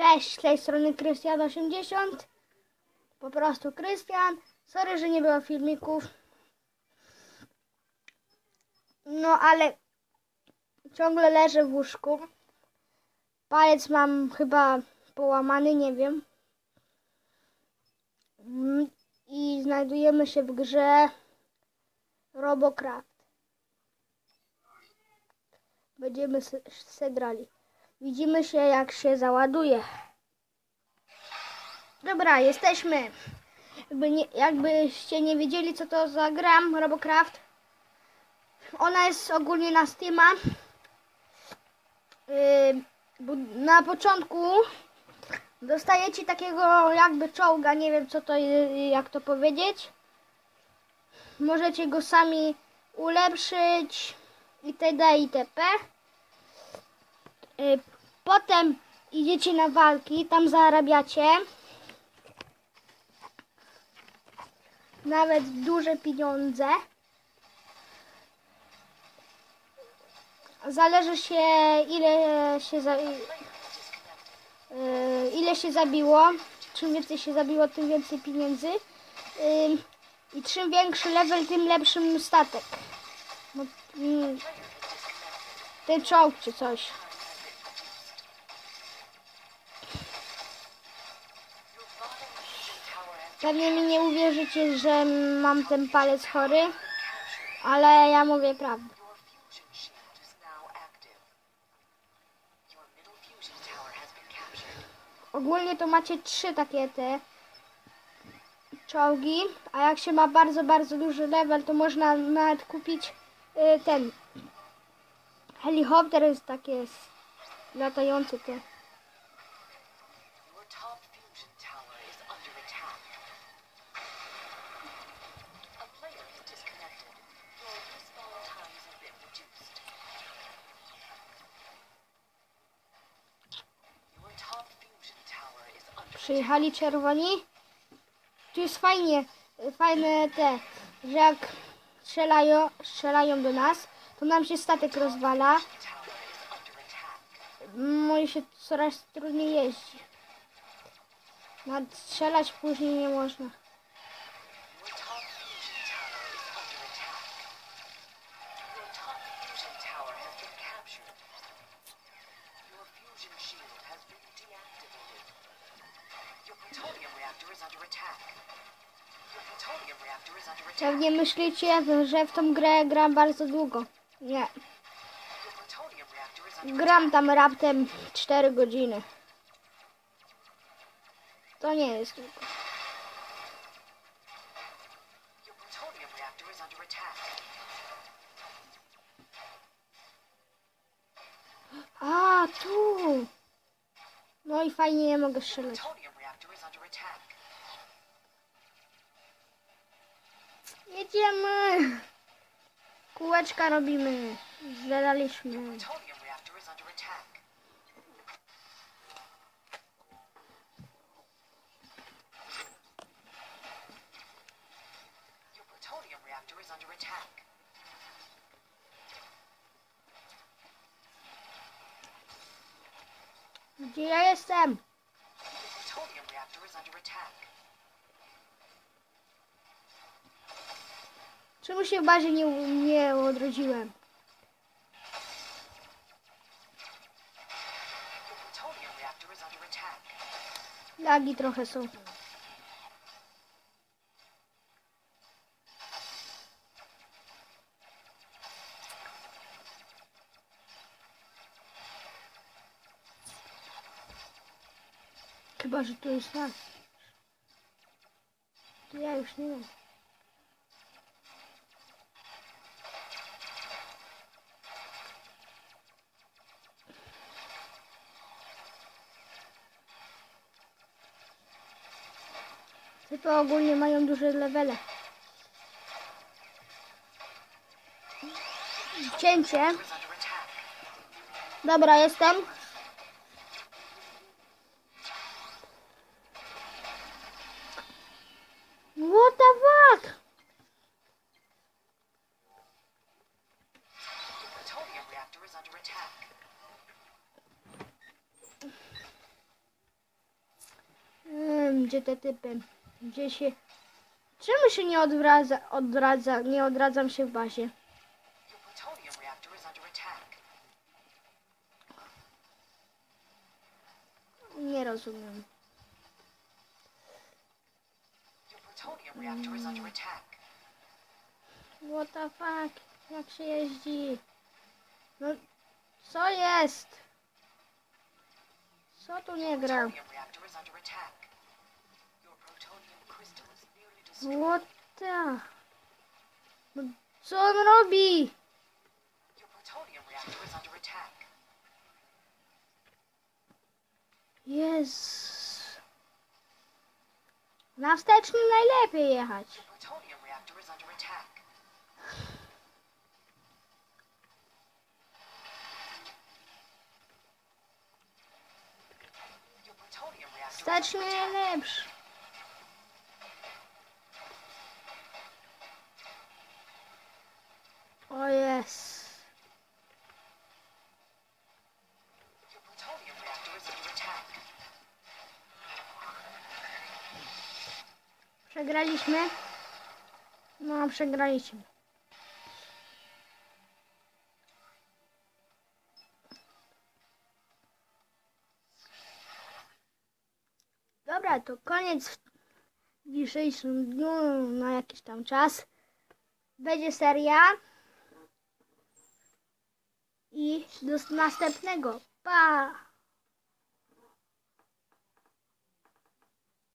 Cześć, z tej strony Krystian80. Po prostu Krystian. Sorry, że nie było filmików. No ale ciągle leżę w łóżku. Palec mam chyba połamany, nie wiem. Mm, I znajdujemy się w grze Robocraft. Będziemy se, grali. Widzimy się jak się załaduje. Dobra, jesteśmy. Jakby nie, jakbyście nie wiedzieli co to za gram Robocraft. Ona jest ogólnie na Steama. Yy, na początku dostajecie takiego jakby czołga, nie wiem co to jak to powiedzieć. Możecie go sami ulepszyć itd. itp. Y, Potem idziecie na walki, tam zarabiacie. Nawet duże pieniądze. Zależy się ile się za, y, ile się zabiło. Czym więcej się zabiło, tym więcej pieniędzy. Y, I czym większy level, tym lepszym statek. No, mm, ten czołg czy coś. Pewnie mi nie uwierzycie, że mam ten palec chory, ale ja mówię prawdę. Ogólnie to macie trzy takie te czołgi, a jak się ma bardzo, bardzo duży level, to można nawet kupić y, ten helikopter jest takie latające te. Przyjechali czerwoni. Tu jest fajnie, fajne te, że jak strzelają, strzelają do nas, to nam się statek rozwala. Może się coraz trudniej jeździ. Nawet strzelać później nie można. Your top fusion tower is under attack. Your top fusion tower has been captured. Your fusion shield has been deactivated. Your plutonium reactor is under attack. Your plutonium reactor is under attack. Pewnie myślicie, że w tą grę gram bardzo długo. Nie. Gram tam raptem 4 godziny. To nie jest długo. A, tu! No i fajnie nie mogę strzelać. Jedziemy! Kółeczka robimy. Zdelaliśmy. Gdzie ja jestem? Plutonium reactor is under attack. Czemu się w bazie nie, nie odrodziłem? Lagi trochę są. Chyba, że tu jest nas. To ja już nie wiem. Typy ogólnie mają duże levele. Cięcie. Dobra, jestem. What the fuck? Attack. gdzie te typy, gdzie się... Czemu się nie odwraca, odradza, nie odradzam się w bazie? Nie rozumiem. Attack. What the fuck? Jak się jeździ? No, co jest? Co tu nie gra? Plutonium reactor is under attack. Your plutonium crystal is the... No, co on robi? Jest. Na wstecznym najlepiej jechać. Your plutonium reactor is under attack. Your plutonium reactor is Wsteczny under attack. najlepszy. O jest. Your plutonium reactor is under attack. Przegraliśmy? No, przegraliśmy. Dobra, to koniec w dzisiejszym dniu na jakiś tam czas. Będzie seria. I do następnego. Pa!